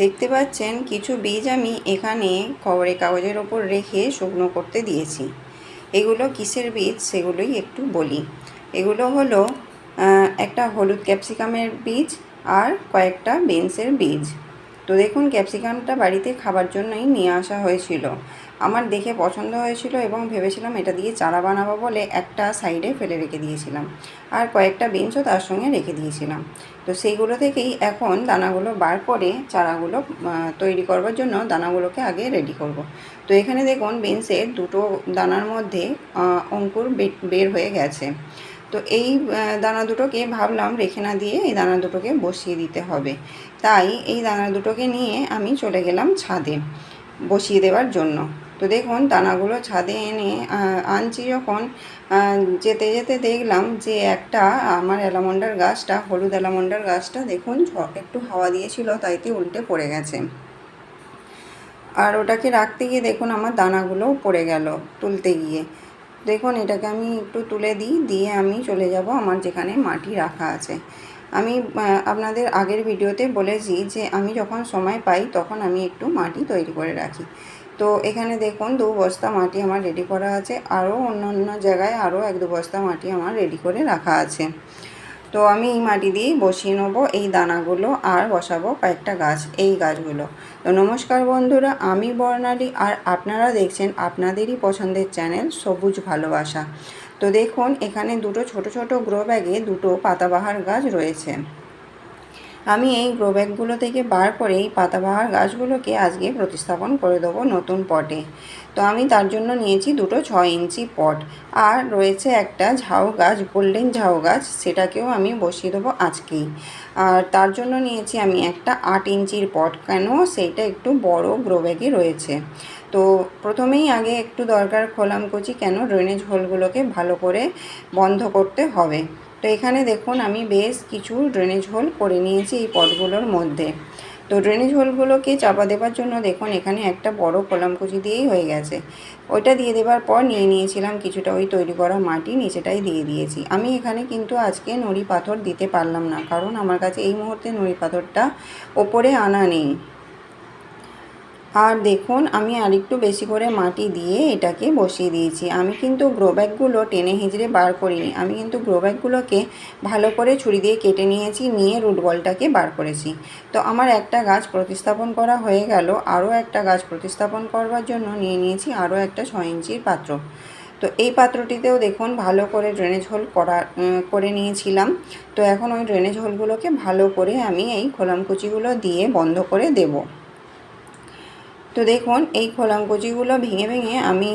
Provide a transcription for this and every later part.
দেখতে পাচ্ছেন, কিছু বীজ আমি এখানে খবরের কাগজের ওপর রেখে শুকনো করতে দিয়েছি। এগুলো কিসের বীজ সেগুলোই একটু বলি। এগুলো হলো একটা হলুদ ক্যাপসিকামের বীজ আর কয়েকটা বিনসের বীজ। তো দেখুন, ক্যাপসিকামটা বাড়িতে খাবার জন্যই নিয়ে আসা হয়েছিল। আমার দেখে পছন্দ হয়েছিল এবং ভেবেছিলাম এটা দিয়ে চারা বানাবো বলে একটা সাইডে ফেলে রেখে দিয়েছিলাম আর কয়েকটা বেঞ্চও তার সঙ্গে রেখে দিয়েছিলাম। তো সেইগুলো থেকেই এখন দানাগুলো বার করে চারাগুলো তৈরি করবার জন্য দানাগুলোকে আগে রেডি করব। তো এখানে দেখুন বেঞ্চের দুটো দানার মধ্যে অঙ্কুর বের হয়ে গেছে। তো এই দানা দুটোকে ভাবলাম রেখে না দিয়ে এই দানা দুটোকে বসিয়ে দিতে হবে। তাই এই দানা দুটোকে নিয়ে আমি চলে গেলাম ছাদে বসিয়ে দেওয়ার জন্য। তো দেখুন, দানাগুলো ছাদে এনে আনছি যখন যেতে যেতে দেখলাম যে একটা আমার অ্যালামন্ডার গাছটা, হলুদ অ্যালামন্ডার গাছটা দেখুন একটু হাওয়া দিয়েছিল তাইতে উল্টে পড়ে গেছে। আর ওটাকে রাখতে গিয়ে দেখুন, আমার দানাগুলো পড়ে গেল তুলতে গিয়ে। দেখুন, এটাকে আমি একটু তুলে দিই, দিয়ে আমি চলে যাব আমার যেখানে মাটি রাখা আছে। আমি আপনাদের আগের ভিডিওতে বলেছি যে আমি যখন সময় পাই তখন আমি একটু মাটি তৈরি করে রাখি। তো এখানে দেখুন দু বস্তা মাটি আমার রেডি করা আছে, আরও অন্য অন্য জায়গায় আরও এক দু বস্তা মাটি আমার রেডি করে রাখা আছে। তো আমি এই মাটি দিয়েই বসিয়ে নেব, এই দানাগুলো আর বসাবো কয়েকটা গাছ, এই গাছগুলো। তো নমস্কার বন্ধুরা, আমি বর্ণালী আর আপনারা দেখছেন আপনাদেরই পছন্দের চ্যানেল সবুজ ভালোবাসা। তো দেখুন, এখানে দুটো ছোট ছোট গ্রো ব্যাগে দুটো পাতাবাহার গাছ রয়েছে। আমি এই গ্রো ব্যাগগুলো থেকে বার করে এই পাতাবাহার গাছগুলোকে আজকে প্রতিস্থাপন করে দেবো নতুন পটে। তো আমি তার জন্য নিয়েছি দুটো ছয় ইঞ্চি পট। আর রয়েছে একটা ঝাউ গাছ, গোল্ডেন ঝাউ গাছ, সেটাকেও আমি বসিয়ে দেবো আজকেই। আর তার জন্য নিয়েছি আমি একটা আট ইঞ্চির পট। কেন? সেইটা একটু বড় গ্রো ব্যাগে রয়েছে। তো প্রথমেই আগে একটু দরকার খোলাম কুচি কেন ড্রেনেজ হোলগুলোকে ভালো করে বন্ধ করতে হবে। তো এখানে দেখুন, আমি বেশ কিছু ড্রেনেজ হোল করে নিয়েছি এই পটগুলোর মধ্যে। তো ড্রেনেজ হোলগুলোকে চাপা দেবার জন্য দেখুন, এখানে একটা বড় কলামকুচি দিয়েই হয়ে গেছে। ওইটা দিয়ে দেওয়ার পর নিয়ে নিয়েছিলাম কিছুটা ওই তৈরি করা মাটি, নিচেটাই দিয়ে দিয়েছি। আমি এখানে কিন্তু আজকে নুড়ি পাথর দিতে পারলাম না, কারণ আমার কাছে এই মুহূর্তে নুড়ি পাথরটা ওপরে আনা নেই। আর দেখুন, আমি আরেকটু বেশি করে মাটি দিয়ে এটাকে বসিয়ে দিয়েছি। আমি কিন্তু গ্রো ব্যাগগুলো টেনে হিঁচড়ে বার করিনি। আমি কিন্তু গ্রো ব্যাগগুলোকে ভালো করে ছুরি দিয়ে কেটে নিয়েছি, নিয়ে রুট বলটাকে বার করেছি। তো আমার একটা গাছ প্রতিস্থাপন করা হয়ে গেল। আরও একটা গাছ প্রতিস্থাপন করবার জন্য নিয়ে নিয়েছি আরও একটা ছয় ইঞ্চির পাত্র। তো এই পাত্রটিতেও দেখুন, ভালো করে ড্রেনেজ হোল করা করে নিয়েছিলাম। তো এখন ওই ড্রেনেজ হোলগুলোকে ভালো করে আমি এই খোলামকুচিগুলো দিয়ে বন্ধ করে দেবো। তো দেখুন, এই খোলাঙ্কুচিগুলো ভেঙে ভেঙে আমি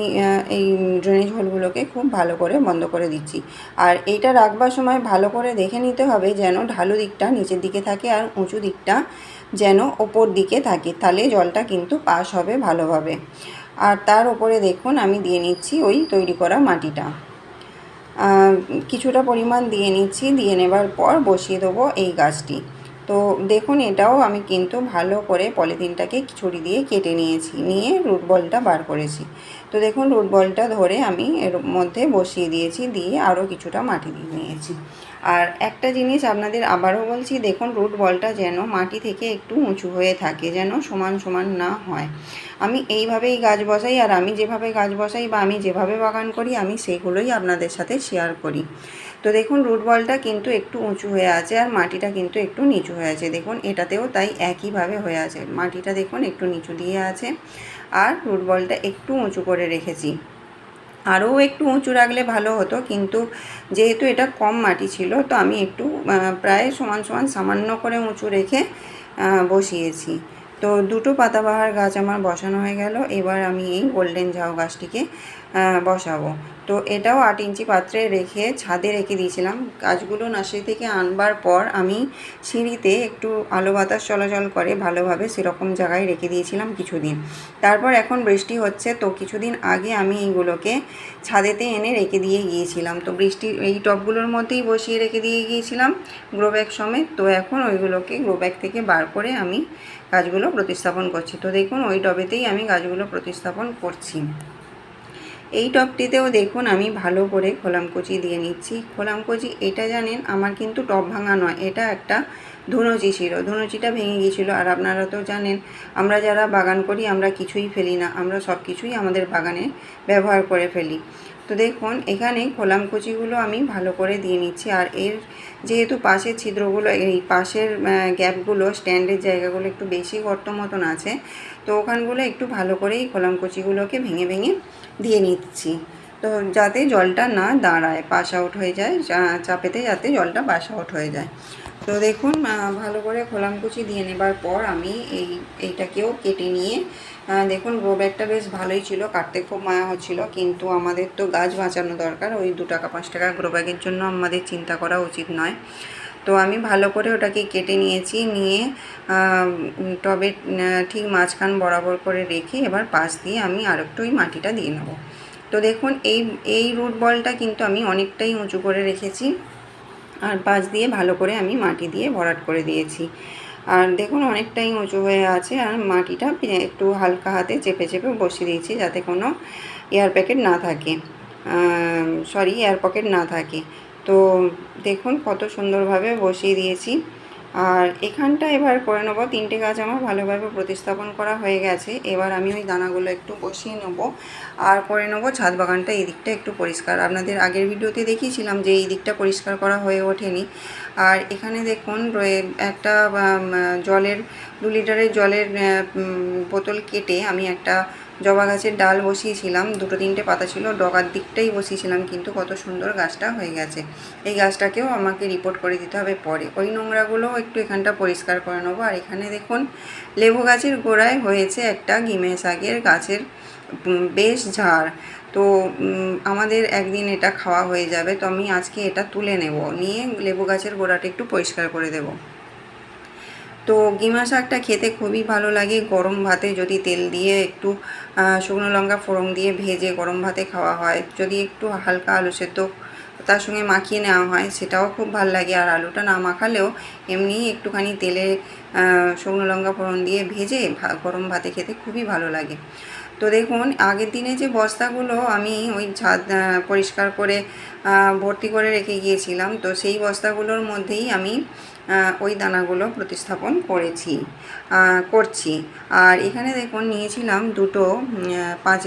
এই ড্রেনেজ হোলগুলোকে খুব ভালো করে বন্ধ করে দিচ্ছি। আর এইটা রাখবার সময় ভালো করে দেখে নিতে হবে যেন ঢালু দিকটা নিচের দিকে থাকে আর উঁচু দিকটা যেন ওপর দিকে থাকে, তাহলে জলটা কিন্তু পাস হবে ভালোভাবে। আর তার উপরে দেখুন, আমি দিয়ে নিচ্ছি ওই তৈরি করা মাটিটা। কিছুটা পরিমাণ দিয়ে নিচ্ছি, দিয়ে নেবার পর বসিয়ে দেবো এই গাছটি। তো দেখুন, এটাও আমি কিন্তু ভালো করে পলিথিনটাকে ছুরি দিয়ে কেটে নিয়েছি, নিয়ে রুট বলটা বার করেছি। তো দেখুন, রুট বলটা ধরে আমি এর মধ্যে বসিয়ে দিয়েছি, দিয়ে আরও কিছুটা মাটি দিয়ে নিয়েছি। আর একটা জিনিস আপনাদের আবারও বলছি, দেখুন, রুট বলটা যেন মাটি থেকে একটু উঁচু হয়ে থাকে, যেন সমান সমান না হয়। আমি এইভাবেই গাছ বসাই, আর আমি যেভাবে গাছ বসাই বা আমি যেভাবে বাগান করি, আমি সেইগুলোই আপনাদের সাথে শেয়ার করি। তো দেখুন রুট বলটা কিন্তু একটু উঁচু হয়ে আছে আর মাটিটা কিন্তু একটু নিচু হয়ে আছে। দেখুন, এটাতেও তাই একইভাবে হয়ে আছে। মাটিটা দেখুন, একটু নিচু দিয়ে আছে আর রুট বলটা একটু উঁচু করে রেখেছি। আরও একটু উঁচু রাখলে ভালো হতো, কিন্তু যেহেতু এটা কম মাটি ছিল, তো আমি একটু প্রায় সমান সমান সামান্য করে উঁচু রেখে বসিয়েছি। তো দুটো পাতাবাহার গাছ আমার বসানো হয়ে গেল। এবার আমি এই গোল্ডেন ঝাউ গাছটিকে বসাবো। তো এটাও আট ইঞ্চি পাত্রে রেখে ছাদে রেখে দিয়েছিলাম। গাছগুলো নার্সারি থেকে আনবার পর আমি সিঁড়িতে একটু আলো বাতাস চলাচল করে ভালোভাবে সেরকম জায়গায় রেখে দিয়েছিলাম কিছুদিন। তারপর এখন বৃষ্টি হচ্ছে, তো কিছুদিন আগে আমি এইগুলোকে ছাদেতে এনে রেখে দিয়ে গিয়েছিলাম। তো বৃষ্টির এই টবগুলোর মধ্যেই বসিয়ে রেখে দিয়ে গিয়েছিলাম গ্রো ব্যাগ সমেত। তো এখন ওইগুলোকে গ্রো ব্যাগ থেকে বার করে আমি গাছগুলো প্রতিস্থাপন করছি। তো দেখুন, ওই টবেতেই আমি গাছগুলো প্রতিস্থাপন করছি। এই টবটিতেও দেখুন, আমি ভালো করে খোলামকুচি দিয়ে নিচ্ছি। খোলামকুচি, এটা জানেন, আমার কিন্তু টব ভাঙা নয়, এটা একটা ধুনুচি ছিল। ধুনুচিটা ভেঙে গিয়েছিল, আর আপনারা তো জানেন, আমরা যারা বাগান করি, আমরা কিছুই ফেলি না, আমরা সব কিছুই আমাদের বাগানে ব্যবহার করে ফেলি। তো দেখুন, এখানে খোলাম কুচিগুলো আমি ভালো করে দিয়ে নিচ্ছি, আর এর যেহেতু পাশের ছিদ্রগুলো, এই পাশের গ্যাপগুলো, স্ট্যান্ডের জায়গাগুলো একটু বেশি গর্ত মতন আছে, তো ওখানগুলো একটু ভালো করেই খোলাম কুচিগুলোকে ভেঙে ভেঙে দিয়ে নিচ্ছি। তো যাতে জলটা না দাঁড়ায় পাস আউট হয়ে যায় চাপেতে যাতে জলটা পাস আউট হয়ে যায়। তো দেখুন ভালো করে খোলামকুচি দিয়ে নেবার পর আমি এই, এইটাকেও কেটে নিয়ে দেখুন গ্রো ব্যাগটা বেশ ভালোই ছিল, কাটতে খুব মায়া হচ্ছিল, কিন্তু আমাদের তো গাছ বাঁচানো দরকার, ওই দু টাকা, পাঁচ টাকা গ্রো ব্যাগের জন্য আমাদের চিন্তা করা উচিত নয়। তো আমি ভালো করে ওটাকে কেটে নিয়েছি, নিয়ে টবে ঠিক মাঝখান বরাবর করে রেখে এবার পাশ দিয়ে আমি আর একটু ওই মাটিটা দিয়ে নেব। তো দেখুন, এই এই রুট বলটা কিন্তু আমি অনেকটাই উঁচু করে রেখেছি, আর পাশ দিয়ে ভালো করে আমি মাটি দিয়ে ভরাট করে দিয়েছি। আর দেখুন, অনেকটাই উঁচু হয়ে আছে আর মাটিটা একটু হালকা হাতে চেপে চেপে বসিয়ে দিয়েছি যাতে কোনো এয়ার প্যাকেট না থাকে। সরি এয়ার পকেট না থাকে। তো দেখুন, কত সুন্দরভাবে বসিয়ে দিয়েছি। আর এখানটা এবার করে নেব। তিনটে গাছ আমার ভালোভাবে প্রতিস্থাপন করা হয়ে গেছে। এবার আমি ওই দানাগুলো একটু বসিয়ে নেব। আর করে নেব ছাদ বাগানটা এই দিকটা একটু পরিষ্কার। আপনাদের আগের ভিডিওতে দেখিয়েছিলাম যে এই দিকটা পরিষ্কার করা হয়ে ওঠেনি। আর এখানে দেখুন একটা জলের, দু লিটারের জলের বোতল কেটে আমি একটা জবা গাছের ডাল বসিয়েছিলাম, দুটো তিনটে পাতা ছিল, ডগার দিকটাই বসিয়েছিলাম, কিন্তু কত সুন্দর গাছটা হয়ে গেছে। এই গাছটাকেও আমাকে রিপোর্ট করে দিতে হবে পরে। ওই নোংরাগুলো একটু এখানটা পরিষ্কার করে নেব। আর এখানে দেখুন, লেবু গাছের গোড়ায় হয়েছে একটা গিমে শাকের গাছের বেশ ঝাড়। তো আমাদের একদিন এটা খাওয়া হয়ে যাবে, তো আমি আজকে এটা তুলে নেব। নিয়ে লেবু গাছের গোড়াটা একটু পরিষ্কার করে দেবো। তো গিমা শাকটা খেতে খুবই ভালো লাগে। গরম ভাতে যদি তেল দিয়ে একটু শুকনো লঙ্কা ফোড়ন দিয়ে ভেজে গরম ভাতে খাওয়া হয়। যদি একটু হালকা আলু সেদ্ধ তার সঙ্গে মাখিয়ে নেওয়া হয়, সেটাও খুব ভালো লাগে। আর আলুটা না মাখালেও এমনি একটুখানি তেলে শুকনো লঙ্কা ফোড়ন দিয়ে ভেজে গরম ভাতে খেতে খুবই ভালো লাগে। তো দেখুন, আগের দিনে যে বস্তাগুলো আমি ওই ছাদ পরিষ্কার করে ভর্তি করে রেখে গিয়েছিলাম, তো সেই বস্তাগুলোর মধ্যেই আমি ওই দানাগুলো প্রতিস্থাপন করেছি করছি। আর এখানে দেখুন নিয়েছিলাম দুটো পাঁচ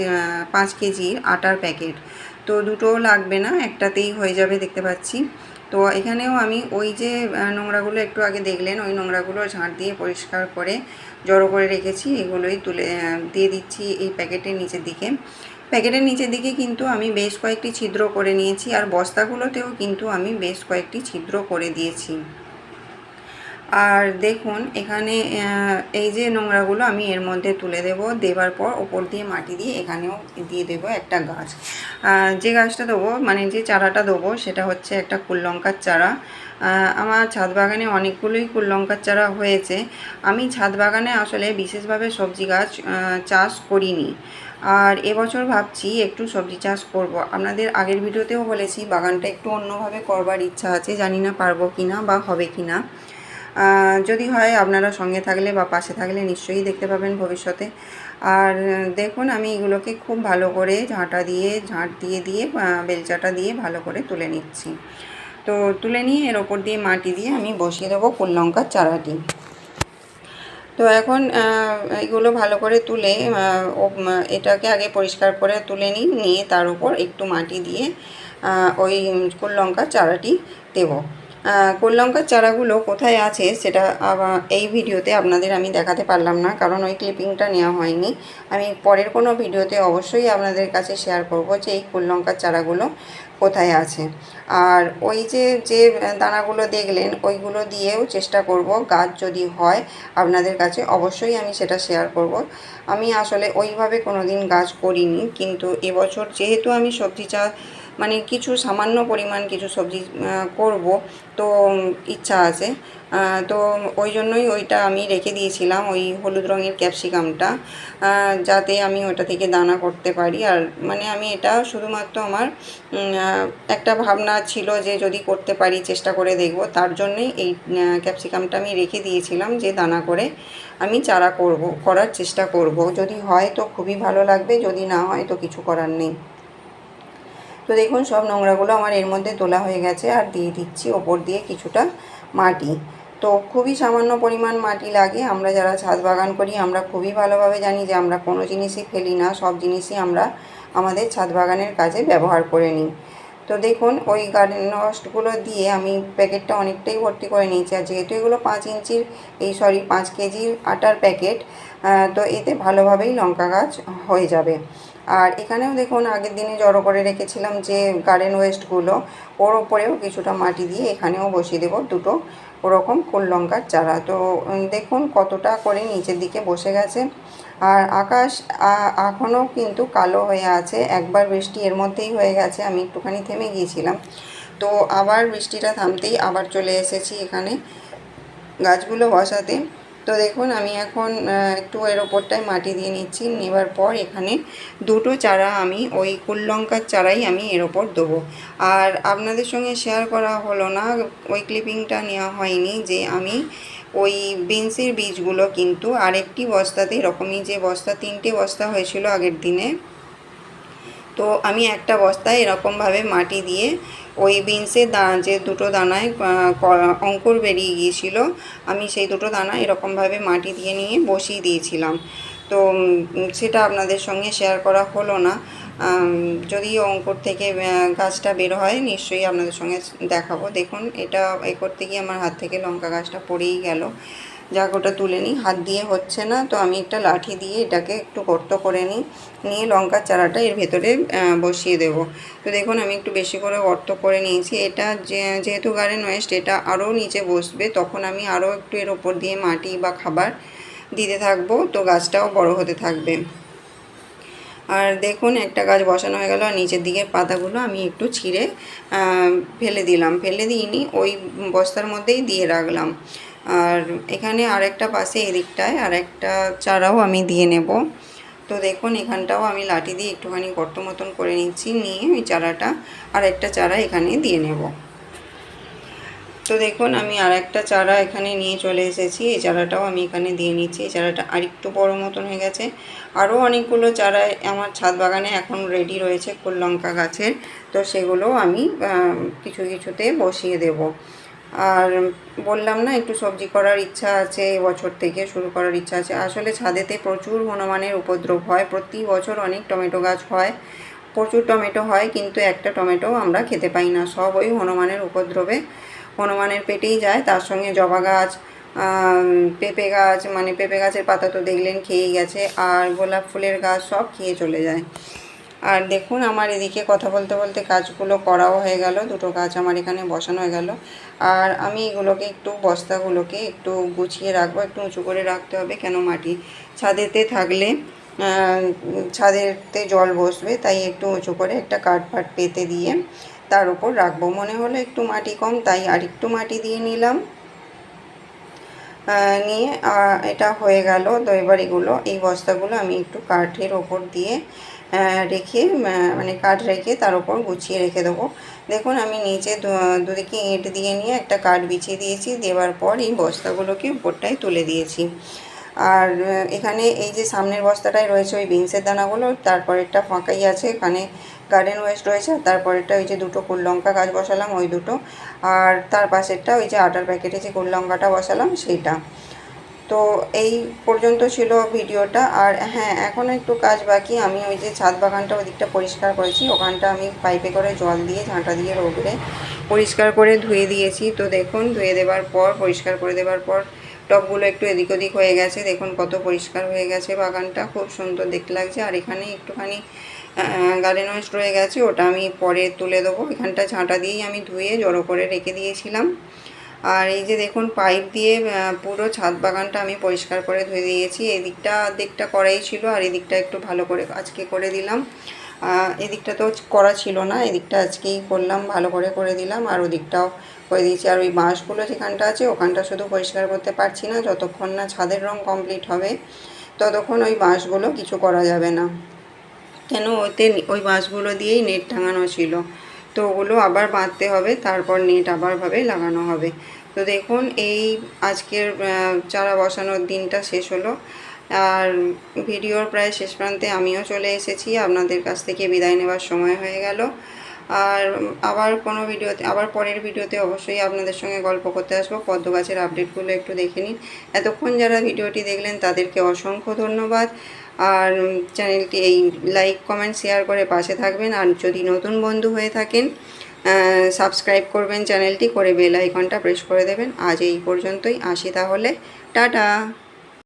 পাঁচ কেজির আটার প্যাকেট। তো দুটোও লাগবে না, একটাতেই হয়ে যাবে দেখতে পাচ্ছি। তো এখানেও আমি ওই যে নোংরাগুলো একটু আগে দেখলেন, ওই নোংরাগুলো ঝাঁট দিয়ে পরিষ্কার করে জড়ো করে রেখেছি, এগুলোই তুলে দিয়ে দিচ্ছি এই প্যাকেটের নিচের দিকে। প্যাকেটের নিচের দিকে কিন্তু আমি বেশ কয়েকটি ছিদ্র করে নিয়েছি, আর বস্তাগুলোতেও কিন্তু আমি বেশ কয়েকটি ছিদ্র করে দিয়েছি। আর দেখুন, এখানে এই যে নোংরাগুলো আমি এর মধ্যে তুলে দেব। দেবার পর ওপর দিয়ে মাটি দিয়ে এখানেও দিয়ে দেবো একটা গাছ। যে গাছটা দেবো মানে যে চারাটা দেবো, সেটা হচ্ছে একটা কুললঙ্কার চারা। আমার ছাদ বাগানে অনেকগুলোই কুললঙ্কার চারা হয়েছে। আমি ছাদ বাগানে আসলে বিশেষভাবে সবজি গাছ চাষ করিনি। আর এবছর ভাবছি একটু সবজি চাষ করব। আপনাদের আগের ভিডিওতেও বলেছি, বাগানটা একটু অন্যভাবে করবার ইচ্ছা আছে। জানি না পারব কি না বা হবে কি না যদি হয় আপনারা সঙ্গে থাকলে বা পাশে থাকলে নিশ্চয়ই দেখতে পাবেন ভবিষ্যতে। আর দেখুন, আমি এগুলোকে খুব ভালো করে ঝাঁটা দিয়ে, ঝাঁট দিয়ে দিয়ে বেলচাটা দিয়ে ভালো করে তুলে নিচ্ছি। তো তুলে নিয়ে এর ওপর দিয়ে মাটি দিয়ে আমি বসিয়ে দেবো ফুল লঙ্কার চারাটি। তো এখন এগুলো ভালো করে তুলে এটাকে আগে পরিষ্কার করে তুলে নিই, নিয়ে তার উপর একটু মাটি দিয়ে ওই কুল লঙ্কার চারাটি দেবো। কুল লঙ্কার চারাগুলো কোথায় আছে সেটা আবার এই ভিডিওতে আপনাদের আমি দেখাতে পারলাম না, কারণ ওই ক্লিপিংটা নেওয়া হয়নি। আমি পরের কোনো ভিডিওতে অবশ্যই আপনাদের কাছে শেয়ার করব যে এই কুল লঙ্কার চারাগুলো কোথায় আছে। আর ওই যে যে দানাগুলো দেখলেন, ওইগুলো দিয়েও চেষ্টা করব, গাছ যদি হয় আপনাদের কাছে অবশ্যই আমি সেটা শেয়ার করব। আমি আসলে ওইভাবে কোনো দিন গাছ করিনি, কিন্তু এবছর যেহেতু আমি সবজি চাষ মানে কিছু সামান্য পরিমাণ কিছু সবজি করব। তো ইচ্ছা আছে। তো ওই জন্যই ওইটা আমি রেখে দিয়েছিলাম, ওই হলুদ রঙের ক্যাপসিকামটা। যাতে আমি ওটা থেকে দানা করতে পারি। আর মানে আমি এটা শুধুমাত্র আমার একটা ভাবনা ছিল যে যদি করতে পারি, চেষ্টা করে দেখব। তার জন্যই এই ক্যাপসিকামটা আমি রেখে দিয়েছিলাম যে দানা করে আমি চারা করব, করার চেষ্টা করব। যদি হয় তো খুবই ভালো লাগবে, যদি না হয় তো কিছু করার নেই। তো দেখুন, সব নোংরাগুলো আমার এর মধ্যে তোলা হয়ে গেছে আর দিয়ে দিচ্ছি ওপর দিয়ে কিছুটা মাটি। তো খুবই সামান্য পরিমাণ মাটি লাগে। আমরা যারা ছাদ বাগান করি, আমরা খুবই ভালোভাবে জানি যে আমরা কোনো জিনিসই ফেলি না, সব জিনিসই আমরা আমাদের ছাদ বাগানের কাজে ব্যবহার করে নিই। তো দেখুন, ওই গার্ডেন ওয়েস্টগুলো দিয়ে আমি প্যাকেটটা অনেকটাই ভর্তি করে নিয়েছি। আর যেহেতু এগুলো পাঁচ ইঞ্চির, এই সরি পাঁচ কেজির আটার প্যাকেট তো এতে ভালোভাবেই লঙ্কা গাছ হয়ে যাবে। আর এখানেও দেখুন, আগের দিনে জড়ো করে রেখেছিলাম যে গার্ডেন ওয়েস্টগুলো ওর ওপরেও কিছুটা মাটি দিয়ে এখানেও বসিয়ে দেবো দুটো ওরকম ফুল লঙ্কার চারা। তো দেখুন কতটা করে নিচের দিকে বসে গেছে। আর আকাশ এখনও কিন্তু কালো হয়ে আছে। একবার বৃষ্টি এর মধ্যেই হয়ে গেছে, আমি একটুখানি থেমে গিয়েছিলাম। তো, আবার বৃষ্টিটা থামতেই আবার চলে এসেছি এখানে। গাছগুলো বসাতে। তো দেখুন, আমি এখন একটু এর ওপরটায় মাটি দিয়ে নিচ্ছি। নেবার পর এখানে দুটো চারা আমি, ওই কুল লঙ্কার চারাই আমি এর ওপর দেবো। আর আপনাদের সঙ্গে শেয়ার করা হলো না, ওই ক্লিপিংটা নেওয়া হয়নি যে আমি ওই বিনসের বীজগুলো কিন্তু আরেকটি বস্তাতে, এরকমই যে বস্তা, তিনটে বস্তা হয়েছিল আগের দিনে, তো আমি একটা বস্তায় এরকমভাবে মাটি দিয়ে ওই বিনসের দা, যে দুটো দানায় অঙ্কুর বেরিয়ে গিয়েছিল, আমি সেই দুটো দানা এরকমভাবে মাটি দিয়ে নিয়ে বসিয়ে দিয়েছিলাম। তো সেটা আপনাদের সঙ্গে শেয়ার করা হলো না। যদি অঙ্কুর থেকে গাছটা বের হয়, নিশ্চয়ই আপনাদের সঙ্গে দেখাবো। দেখুন, এটা এ করতে গিয়ে আমার হাত থেকে লঙ্কা গাছটা পড়েই গেল। যাক, ওটা তুলে নিই। হাত দিয়ে হচ্ছে না, তো আমি একটা লাঠি দিয়ে এটাকে একটু গর্ত করে নিই। নিয়ে লঙ্কার চারাটা এর ভেতরে বসিয়ে দেব। তো দেখুন, আমি একটু বেশি করে গর্ত করে নিয়েছি। এটা যেহেতু গার্ডেন ওয়েস্ট, এটা আরও নিচে বসবে। তখন আমি আরও একটু এর ওপর দিয়ে মাটি বা খাবার দিতে থাকব। তো গাছটাও বড় হতে থাকবে। আর দেখুন, একটা গাছ বসানো হয়ে গেল আর নিচের দিকের পাতাগুলো আমি একটু ছিঁড়ে ফেলে দিলাম। ফেলে দিইনি, ওই বস্তার মধ্যেই দিয়ে রাখলাম। আর এখানে আরেকটা পাশে এদিকটায় আরেকটা চারাও আমি দিয়ে নেব। তো দেখুন, এখানটাও আমি লাঠি দিয়ে একটুখানি গর্ত মতন করে নিচ্ছি, নিয়ে ওই চারাটা আর একটা চারা এখানে দিয়ে নেব। তো দেখুন, আমি আর একটা চারা এখানে নিয়ে চলে এসেছি। এই চারাটাও আমি এখানে দিয়ে নিচ্ছি। এই চারাটা আরেকটু বড় মতন হয়ে গেছে। আরও অনেকগুলো চারা আমার ছাদ বাগানে এখন রেডি রয়েছে লঙ্কা গাছের। তো সেগুলো আমি কিছু কিছুতে বসিয়ে দেবো। আর বললাম না, একটু সবজি করার ইচ্ছা আছে এ বছর থেকে শুরু করার ইচ্ছা আছে। আসলে ছাদেতে প্রচুর হনুমানের উপদ্রব হয়, প্রতি বছর অনেক টমেটো গাছ হয়। প্রচুর টমেটো হয়, কিন্তু একটা টমেটো আমরা খেতে পাই না। সব ওই হনুমানের উপদ্রবে হনুমানের পেটেই যায়। তার সঙ্গে জবা গাছ পেঁপে গাছ মানে পেঁপে গাছের পাতা তো দেখলেন, খেয়েই গেছে। আর গোলাপ ফুলের গাছ সব খেয়ে চলে যায়। আর দেখুন, আমার এদিকে কথা বলতে বলতে কাজগুলো করাও হয়ে গেল। দুটো গাছ আমার এখানে বসানো হয়ে গেল। আর আমি এগুলোকে একটু, বস্তাগুলোকে একটু গুছিয়ে রাখব, একটু উঁচু করে রাখতে হবে, কেন মাটি ছাদেতে থাকলে ছাদেতে জল বসবে, তাই একটু উঁচু করে একটা কাঠ ফাট পেতে দিয়ে তার উপর রাখব। মনে হলো একটু মাটি কম, তাই আর একটু মাটি দিয়ে নিলাম। নিয়ে এটা হয়ে গেল এগুলো এই বস্তাগুলো আমি একটু কাঠের ওপর দিয়ে রেখে মানে কাঠ রেখে তার উপর গুছিয়ে রেখে দেবো। দেখুন, আমি নিচে দুদিকে ইঁট দিয়ে নিয়ে একটা কাঠ বিছিয়ে দিয়েছি। দেওয়ার পর এই বস্তাগুলোকে উপরটায় তুলে দিয়েছি। আর এখানে এই যে সামনের বস্তাটায় রয়েছে ওই বিনসের দানাগুলো তারপরেরটা ফাঁকাই আছে। এখানে গার্ডেন ওয়েস্ট রয়েছে, তারপরেরটা ওই যে দুটো লঙ্কা গাছ বসালাম, ওই দুটো। আর তার পাশেরটা ওই যে আটার প্যাকেটে যে লঙ্কাটা বসালাম, সেইটা। তো এই পর্যন্ত ছিল ভিডিওটা। আর হ্যাঁ এখনও একটু কাজ বাকি। আমি ওই যে ছাদ বাগানটা ওদিকটা পরিষ্কার করেছি। ওখানটা আমি পাইপে করে জল দিয়ে, ঝাঁটা দিয়ে রোগড়ে পরিষ্কার করে ধুয়ে দিয়েছি। তো দেখুন, ধুয়ে দেওয়ার পর, পরিষ্কার করে দেওয়ার পর টবগুলো একটু এদিক ওদিক হয়ে গেছে। দেখুন কত পরিষ্কার হয়ে গেছে বাগানটা। খুব সুন্দর দেখতে লাগছে। আর এখানে একটুখানি গার্ডেন ওয়েস্ট রয়ে গেছে, ওটা আমি পরে তুলে দেবো। এখানটা ঝাঁটা দিয়েই আমি ধুয়ে জড়ো করে রেখে দিয়েছিলাম। আর এই যে দেখুন, পাইপ দিয়ে পুরো ছাদ বাগানটা আমি পরিষ্কার করে ধুয়ে দিয়েছি। এদিকটা দিকটা করাই ছিল, আর এদিকটা একটু ভালো করে আজকে করে দিলাম। এদিকটা তো করা ছিল না, এদিকটা আজকেই করলাম, ভালো করে করে দিলাম, আর ওদিকটাও করে দিয়েছি। আর ওই বাঁশগুলো যেখানটা আছে, ওখানটা শুধু পরিষ্কার করতে পারছি না, যতক্ষণ না ছাদের রং কমপ্লিট হবে, ততক্ষণ ওই বাঁশগুলো কিছু করা যাবে না। কেন ওতে ওই বাঁশগুলো দিয়েই নেট টাঙানো ছিল? তো ওগুলো আবার বাঁধতে হবে, তারপর নেট আবারভাবে লাগানো হবে। তো দেখুন, এই আজকের চারা বসানোর দিনটা শেষ হলো। আর ভিডিওর প্রায় শেষ প্রান্তে আমিও চলে এসেছি। আপনাদের কাছ থেকে বিদায় নেবার সময় হয়ে গেল। আর আবার কোনো ভিডিওতে, আবার পরের ভিডিওতে অবশ্যই আপনাদের সঙ্গে গল্প করতে আসব। পদ্ম গাছের আপডেটগুলো একটু দেখে নিন। এতক্ষণ যারা ভিডিওটি দেখলেন, তাদেরকে অসংখ্য ধন্যবাদ। আর চ্যানেলটি এই লাইক, কমেন্ট, শেয়ার করে পাশে থাকবেন। আর যদি নতুন বন্ধু হয়ে থাকেন সাবস্ক্রাইব করবেন চ্যানেলটি, করে বেল আইকনটা প্রেস করে দেবেন। আজ এই পর্যন্তই। আসি তাহলে। টাটা!